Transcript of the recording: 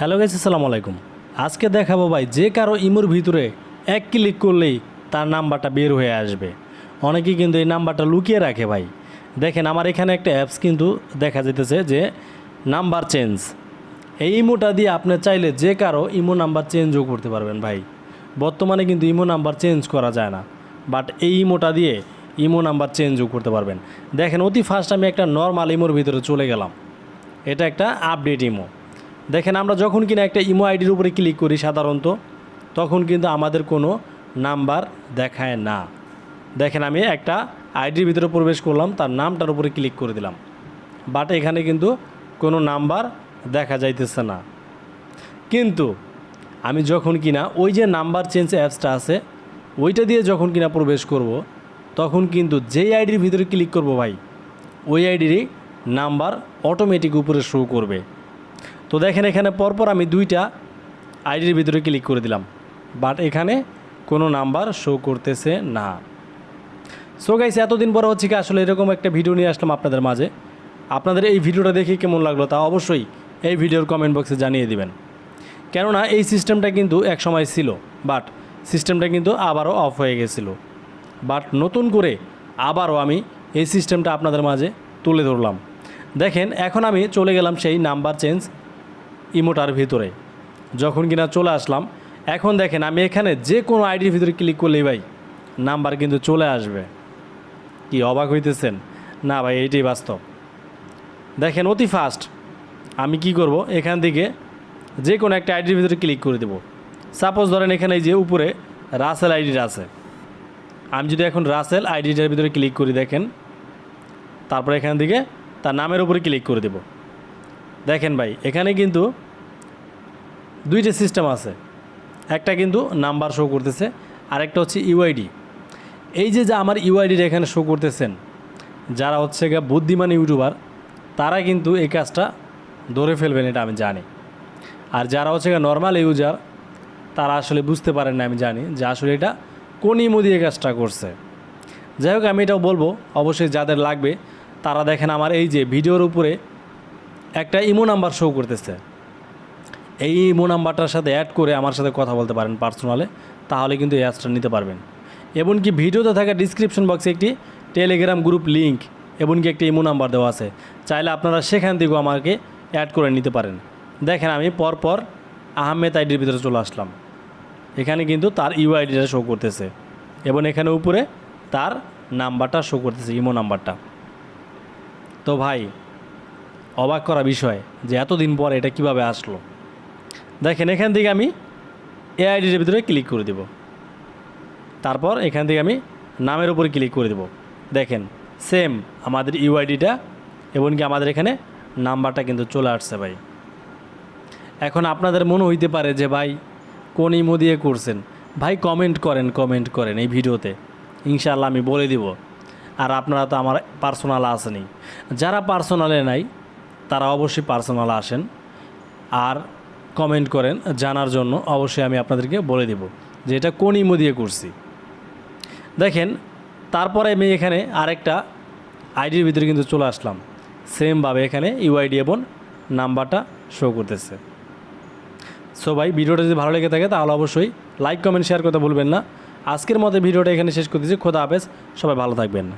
Hello guys, আসসালামু আলাইকুম। আজকে দেখাবো ভাই, যে কারও ইমোর ভিতরে এক ক্লিক করলেই তার নাম্বারটা বের হয়ে আসবে। অনেকেই কিন্তু এই নাম্বারটা লুকিয়ে রাখে ভাই। দেখেন, আমার এখানে একটা অ্যাপস কিন্তু দেখা যেতেছে যে নাম্বার চেঞ্জ। এই ইমোটা দিয়ে আপনি চাইলে যে কারও ইমো নাম্বার চেঞ্জও করতে পারবেন ভাই। বর্তমানে কিন্তু ইমো নাম্বার চেঞ্জ করা যায় না। বাট এই ইমোটা দিয়ে ইমো নাম্বার চেঞ্জও করতে পারবেন। দেখেন, অতি ফার্স্ট আমি একটা নর্মাল ইমোর ভিতরে চলে গেলাম। এটা একটা আপডেট ইমো। দেখেন, আমরা যখন কিনা একটা ইমো আইডির উপরে ক্লিক করি সাধারণত, তখন কিন্তু আমাদের কোনো নাম্বার দেখায় না। দেখেন, আমি একটা আইডির ভিতরে প্রবেশ করলাম, তার নামটার উপরে ক্লিক করে দিলাম। বাট এখানে কিন্তু কোনো নাম্বার দেখা যাইতেছে না। কিন্তু আমি যখন কিনা ওই যে নাম্বার চেঞ্জ অ্যাপসটা আছে, ওইটা দিয়ে যখন কিনা প্রবেশ করব, তখন কিন্তু যেই আইডির ভিতরে ক্লিক করব ভাই, ওই আইডিরই নাম্বার অটোমেটিক উপরে শো করবে। তো দেখেন এখানে পরপর আমি দুইটা আইডির ভিতরে ক্লিক করে দিলাম। বাট এখানে কোনো নাম্বার শো করতেছে না। সো গাইস এতদিন পরে হচ্ছে কি আসলে এরকম একটা ভিডিও নিয়ে আসলাম আপনাদের মাঝে। আপনাদের এই ভিডিওটা দেখে কেমন লাগল তা অবশ্যই এই ভিডিওর কমেন্ট বক্সে জানিয়ে দিবেন। কেননা এই সিস্টেমটা কিন্তু এক সময় ছিল বাট সিস্টেমটা কিন্তু আবারও অফ হয়ে গেছিল। বাট নতুন করে আবারও আমি এই সিস্টেমটা আপনাদের মাঝে তুলে ধরলাম। দেখেন, এখন আমি চলে গেলাম সেই নাম্বার চেঞ্জ ইমোটার ভিতরে। যখন কিনা চলে আসলাম, এখন দেখেন আমি এখানে যে কোনো আইডির ভিতরে ক্লিক করলেই ভাই নাম্বার কিন্তু চলে আসবে। কি অবাক হইতেছেন? না ভাই, এইটাই বাস্তব। দেখেন অতি ফাস্ট আমি কি করব? এখান থেকে যে কোনো একটা আইডির ভিতরে ক্লিক করে দেব। সাপোজ ধরেন এখানে যে উপরে রাসেল আইডিটা আছে। আমি যদি এখন রাসেল আইডিটার ভিতরে ক্লিক করি দেখেন, তারপর এখান থেকে তার নামের উপরে ক্লিক করে দেব। দেখেন ভাই, এখানে কিন্তু দুইটা সিস্টেম আছে। একটা কিন্তু নাম্বার শো করতেছে, আরেকটা হচ্ছে ইউআইডি এই যে যা আমার ইউআইডিটা এখানে শো করতেছেন, যারা হচ্ছে গিয়ে বুদ্ধিমান ইউটিউবার তারা কিন্তু এই কাজটা ধরে ফেলবেন, এটা আমি জানি। আর যারা হচ্ছে গিয়ে নর্মাল ইউজার তারা আসলে বুঝতে পারেন না, আমি জানি যে আসলে এটা কোন ইমো দিয়ে কাজটা করছে। যাই হোক, আমি এটাও বলব, অবশ্যই যাদের লাগবে, তারা দেখেন আমার এই যে ভিডিওর উপরে একটা ইমো নাম্বার শো করতেছে। এই ইমো নাম্বারটার সাথে অ্যাড করে আমার সাথে কথা বলতে পারেন পার্সোনালে তাহলে কিন্তু এই অ্যাপসটা নিতে পারবেন। এমনকি ভিডিওতে থাকা ডিসক্রিপশন বক্সে একটি টেলিগ্রাম গ্রুপ লিঙ্ক এমনকি একটি ইমো নাম্বার দেওয়া আছে। চাইলে আপনারা সেখান থেকেও আমাকে অ্যাড করে নিতে পারেন। দেখেন আমি পরপর আহমেদ আইডির ভিতরে চলে আসলাম। এখানে কিন্তু তার ইউআইডিটা শো করতেছে। এবং এখানে উপরে তার নাম্বারটা শো করতেছে, ইমো নাম্বারটা। তো ভাই অবাক করা বিষয় যে এতদিন পর এটা কীভাবে আসলো। দেখেন, এখান থেকে আমি এ এআইডির ভিতরে ক্লিক করে দেব। তারপর এখান থেকে আমি নামের উপরে ক্লিক করে দেব। দেখেন সেম আমাদের ইউআইডিটা এমনকি আমাদের এখানে নাম্বারটা কিন্তু চলে আসছে ভাই। এখন আপনাদের মনে হইতে পারে যে, ভাই, কোন ইমো দিয়ে করছেন? ভাই কমেন্ট করেন কমেন্ট করেন এই ভিডিওতে। ইনশাল্লাহ আমি বলে দিব। আর আপনারা তো আমার পার্সোনাল আসেনি। যারা পার্সোনালে নাই তারা অবশ্যই পার্সোনাল আসেন আর কমেন্ট করেন জানার জন্য অবশ্যই আমি আপনাদেরকে বলে দেব যে এটা কোন ইমো দিয়ে করছি। দেখেন, তারপরে আমি এখানে আরেকটা আইডির ভিতরে কিন্তু চলে আসলাম। সেমভাবে এখানে ইউআইডি এবং নাম্বারটা শো করতেছে। সো ভাই, ভিডিওটা যদি ভালো লেগে থাকে তাহলে অবশ্যই লাইক কমেন্ট শেয়ার করতে ভুলবেন না। আজকের মতো ভিডিওটা এখানে শেষ করতেছি। খোদা হাফেজ। সবাই ভালো থাকবেন।